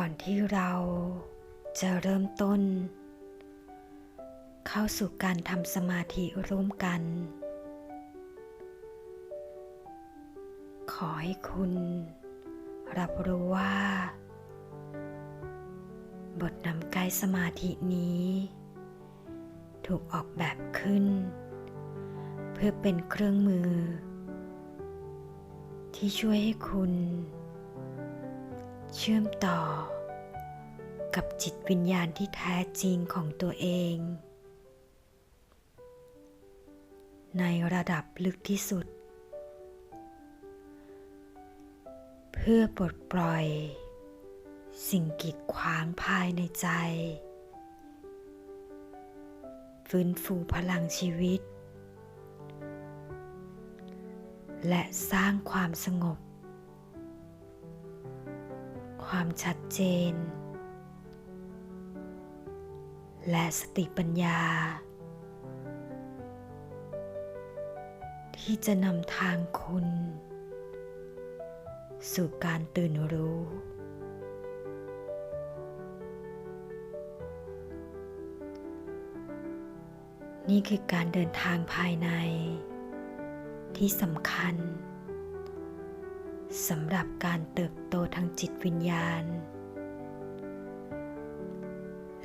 ก่อนที่เราจะเริ่มต้น เข้าสู่การทำสมาธิร่วมกัน ขอให้คุณ รับรู้ว่า บทนำกายสมาธินี้ ถูกออกแบบขึ้น เพื่อเป็นเครื่องมือ ที่ช่วยให้คุณ เชื่อมต่อ กับจิตวิญญาณที่แท้จริงของตัวเอง ในระดับลึกที่สุด เพื่อปลดปล่อย สิ่งกีดขวางภายในใจ ฟื้นฟูพลังชีวิต และสร้างความสงบ ความชัดเจน และสติปัญญา ที่จะนำทางคุณ สู่การตื่นรู้นี่คือการเดินทางภายในที่สำคัญ สำหรับการเติบโตทางจิตวิญญาณ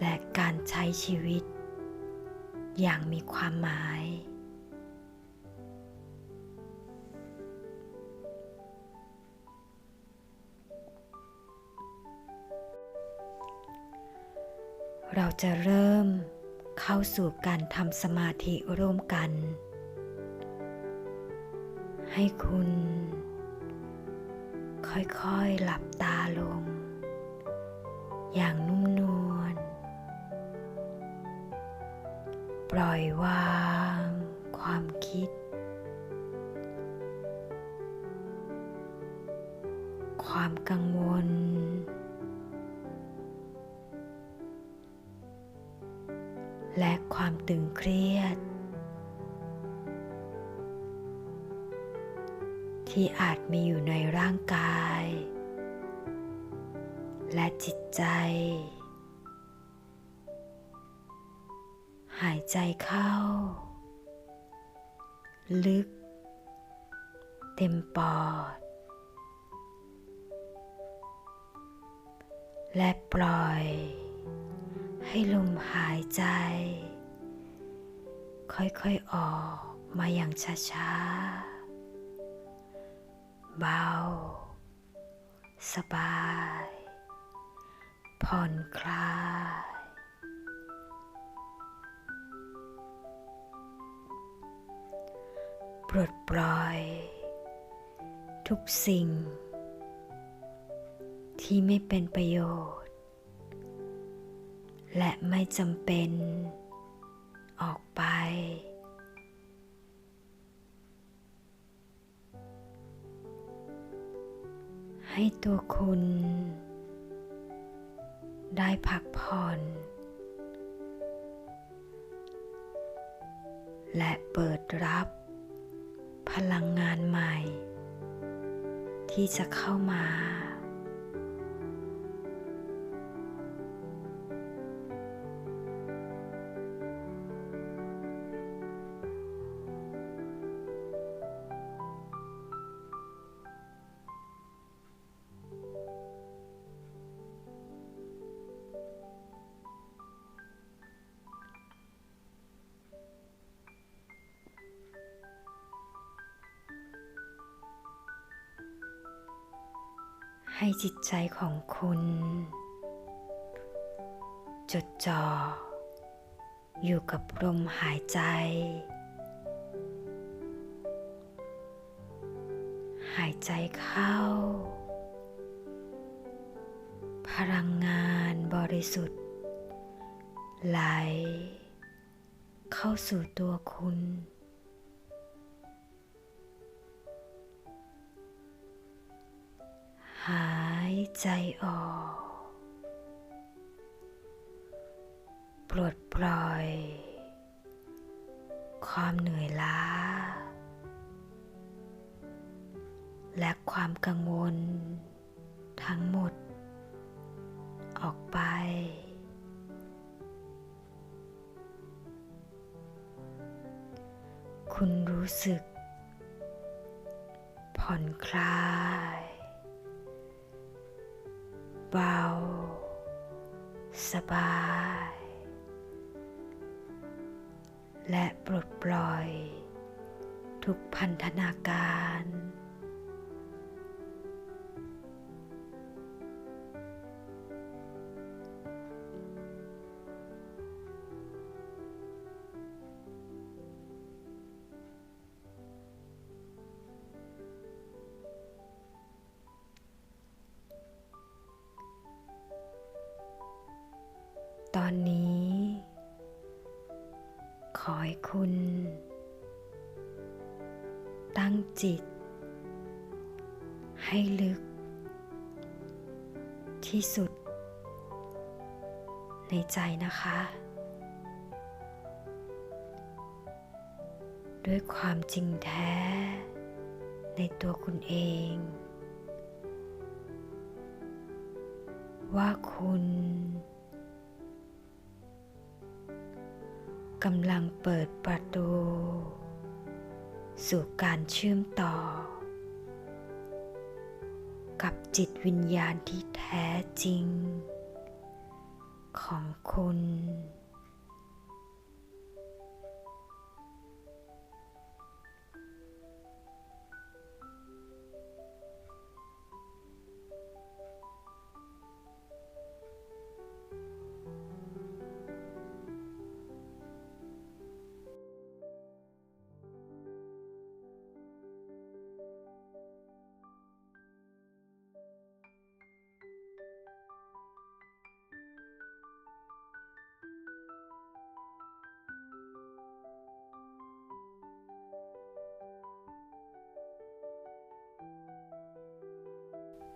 และการใช้ชีวิต อย่างมีความหมาย เราจะเริ่มเข้าสู่การทำสมาธิร่วมกัน ให้คุณ ค่อยๆหลับตาลง อย่างนุ่มนวลปล่อยวาง ความคิด ความกังวล และความตึงเครียด ที่อาจมีอยู่ในร่างกาย และจิตใจ หายใจเข้า ลึก เต็มปอด และปล่อย ให้ลมหายใจ ค่อยๆออกมาอย่างช้าๆ เบา สบาย ผ่อนคลาย ปลดปล่อย ทุกสิ่ง ที่ไม่เป็นประโยชน์ และไม่จำเป็น ออกไป ให้ตัวคุณ ได้พักผ่อน และเปิดรับ พลังงานใหม่ ที่จะเข้ามา ให้จิตใจของคุณ จดจ่ออยู่กับลมหายใจ หายใจเข้า พลังงานบริสุทธิ์ ไหล เข้าสู่ตัวคุณหา ยใจออก ปลดปล่อย ความเหนื่อยล้า และความกังวล ทั้งหมด ออกไป คุณรู้สึกผ่อนคลาย เบา สบาย และปลดปล่อย ทุกพันธนาการ คุณ ตั้งจิต ให้ลึก ที่สุด ในใจนะคะ ด้วยความจริงแท้ ในตัวคุณเอง ว่าคุณ กำลังเปิดประตู สู่การเชื่อมต่อ กับจิตวิญญาณที่แท้จริง ของคุณ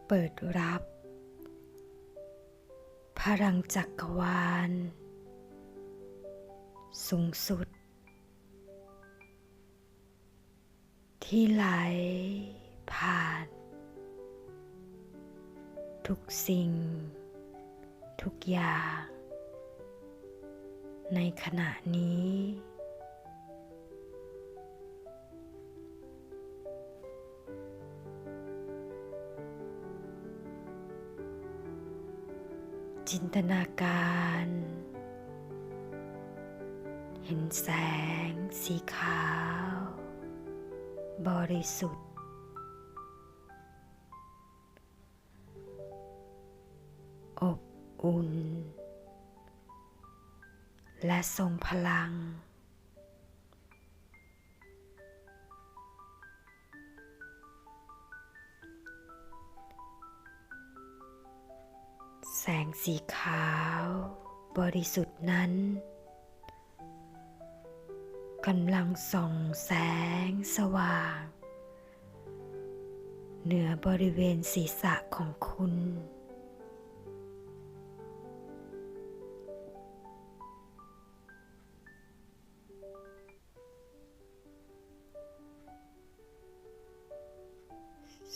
เปิดรับ พลังจักรวาล สูงสุด ที่ไหลผ่าน ทุกสิ่ง ทุกอย่าง ในขณะนี้ จินตนาการ เห็นแสง สีขาว บริสุทธิ์ อบอุ่น และทรงพลัง แสงสีขาว บริสุทธิ์นั้นกำลังส่องแสงสว่าง เหนือบริเวณศีรษะของคุณ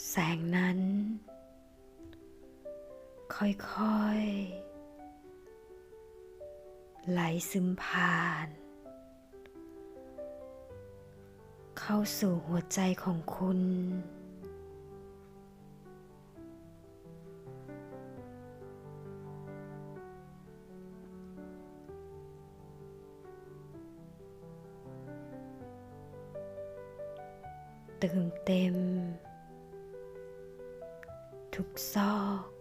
แสงนั้น ค่อยๆ ไหลซึมผ่าน เข้าสู่หัวใจของคุณ เติมเต็มทุกซอก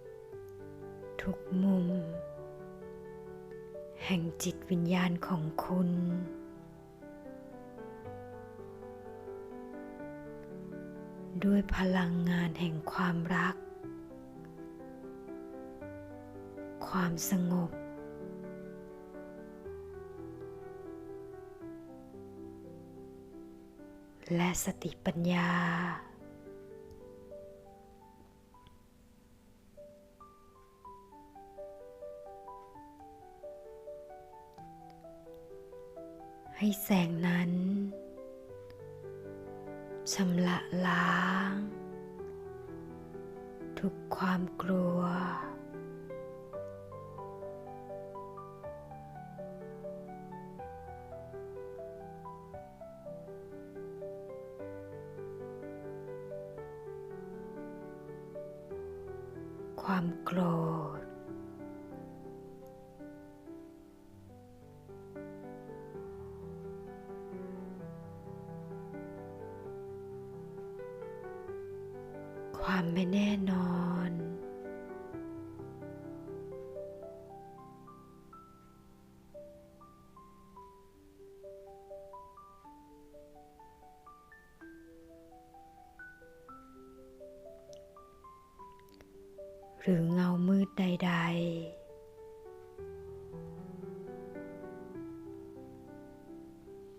จิตวิญญาณของคุณ ด้วยพลังงานแห่งความรัก ความสงบ และสติปัญญา ให้แสงนั้นชำระล้าง ทุกความกลัว ความโกรธ ดๆ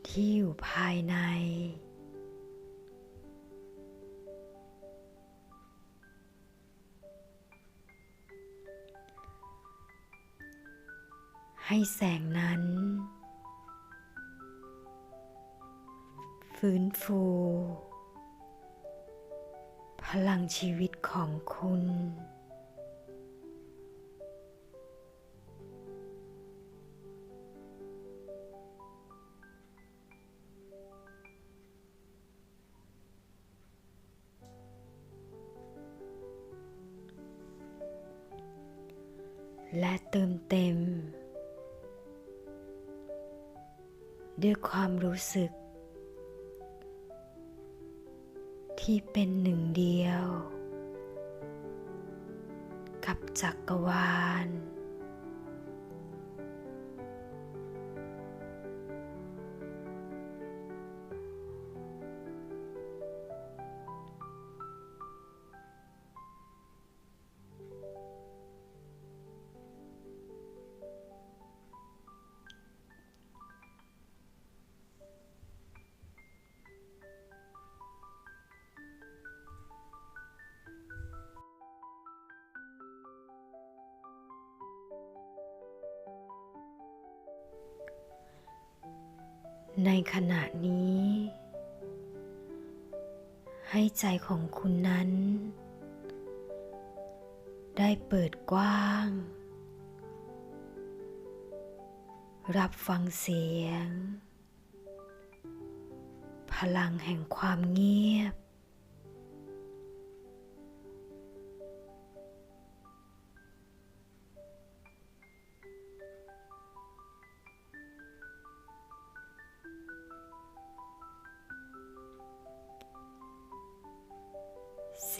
ที่อยู่ภายใน ให้แสงนั้น ฟื้นฟูพลังชีวิตของคุณ และเติมเต็ม ด้วยความรู้สึก ที่เป็นหนึ่งเดียว กับจักรวาล ในขณะนี้ ให้ใจของคุณนั้น ได้เปิดกว้าง รับฟังเสียง พลังแห่งความเงียบ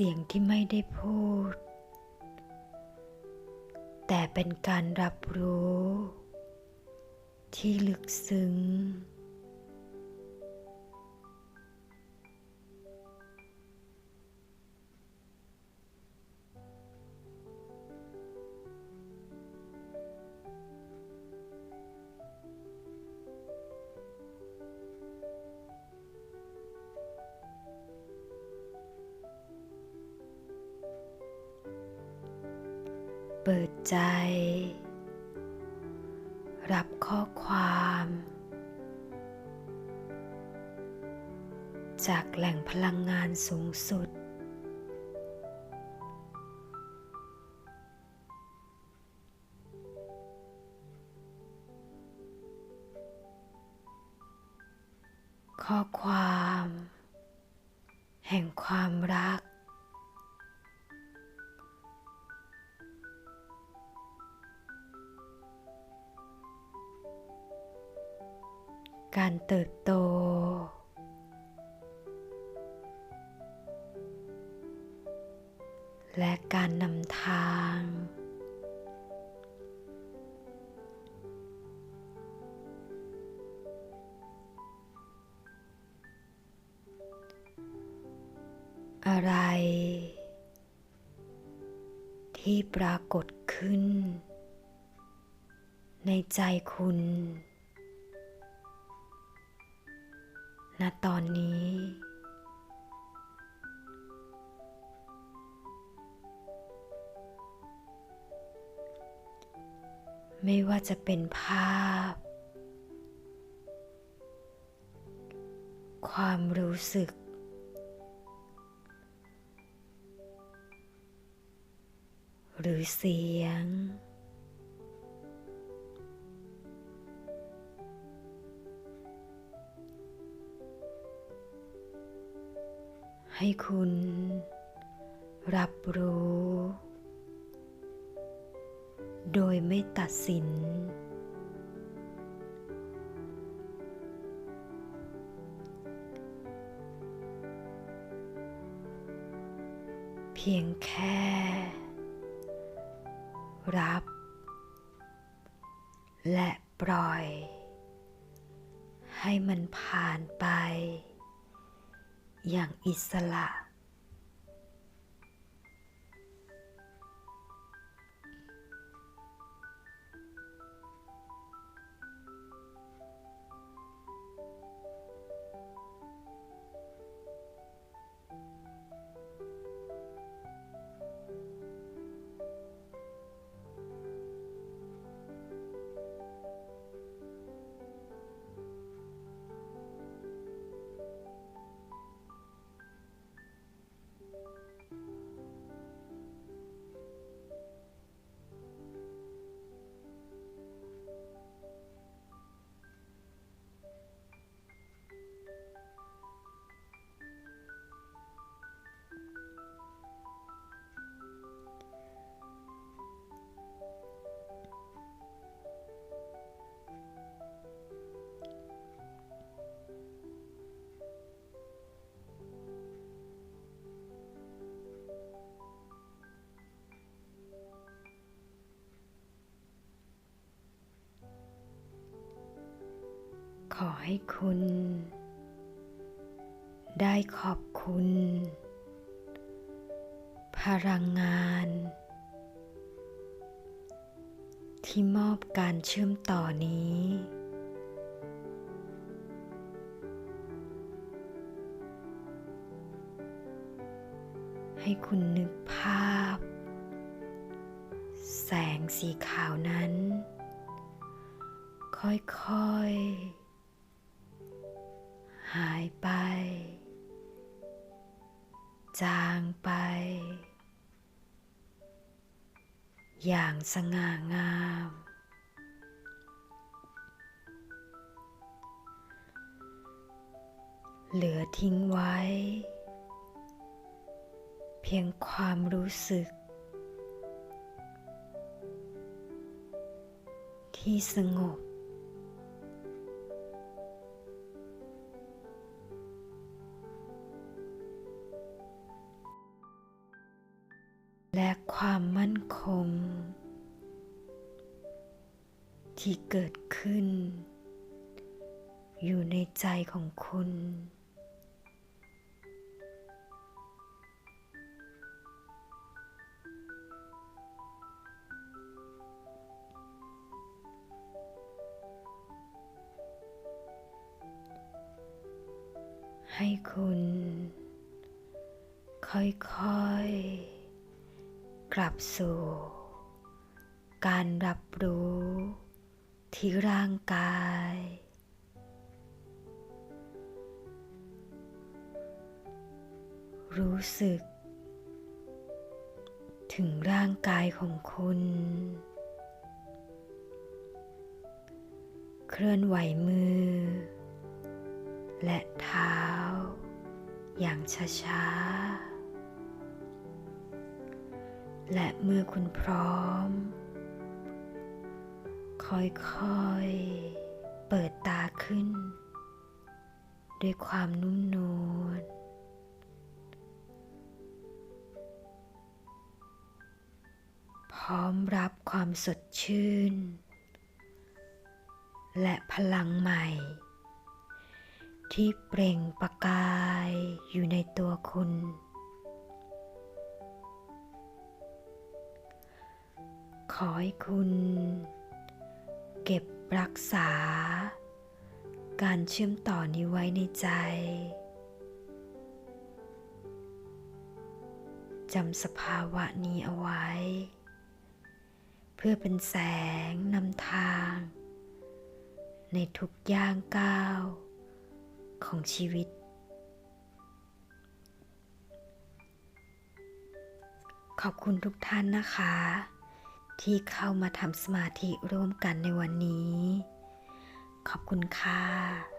สียงที่ไม่ได้พูด แต่เป็นการรับรู้ ที่ลึกซึ้ง ปิดใจ รับข้อความ จากแหล่งพลังงานสูงสุด ข้อความ แห่งความรัก การเติบโต และการนำทาง อะไร ที่ปรากฏขึ้น ในใจคุณ ณตอนนี้ ไม่ว่าจะเป็นภาพ ความรู้สึก หรือเสียง ให้คุณ รับรู้ โดยไม่ตัดสิน เพียงแค่ รับ และปล่อย ให้มันผ่านไป อย่างอิสระ ขอให้คุณ ได้ขอบคุณ พลังงาน ที่มอบการเชื่อมต่อนี้ ให้คุณนึกภาพ แสงสีขาวนั้นค่อยๆ หายไป จางไป อย่างสง่างาม เหลือทิ้งไว้ เพียงความรู้สึก ที่สงบ เกิดขึ้น อยู่ในใจของคุณ ให้คุณ ค่อยๆ กลับสู่การรับรู้ ที่ร่างกาย รู้สึก ถึงร่างกายของคุณ เคลื่อนไหวมือ และเท้า อย่างช้าๆและเมื่อคุณพร้อม ค่อยๆ เปิดตาขึ้น ด้วยความนุ่มนวลพร้อมรับความสดชื่น และพลังใหม่ ที่เปล่งประกายอยู่ในตัวคุณขอให้คุณ เก็บรักษา การเชื่อมต่อนี้ไว้ในใจจำสภาวะนี้เอาไว้ เพื่อเป็นแสงนำทาง ในทุกย่างก้าว ของชีวิต ขอบคุณทุกท่านนะคะ ที่เข้ามาทำสมาธิร่วมกันในวันนี้ ขอบคุณค่ะ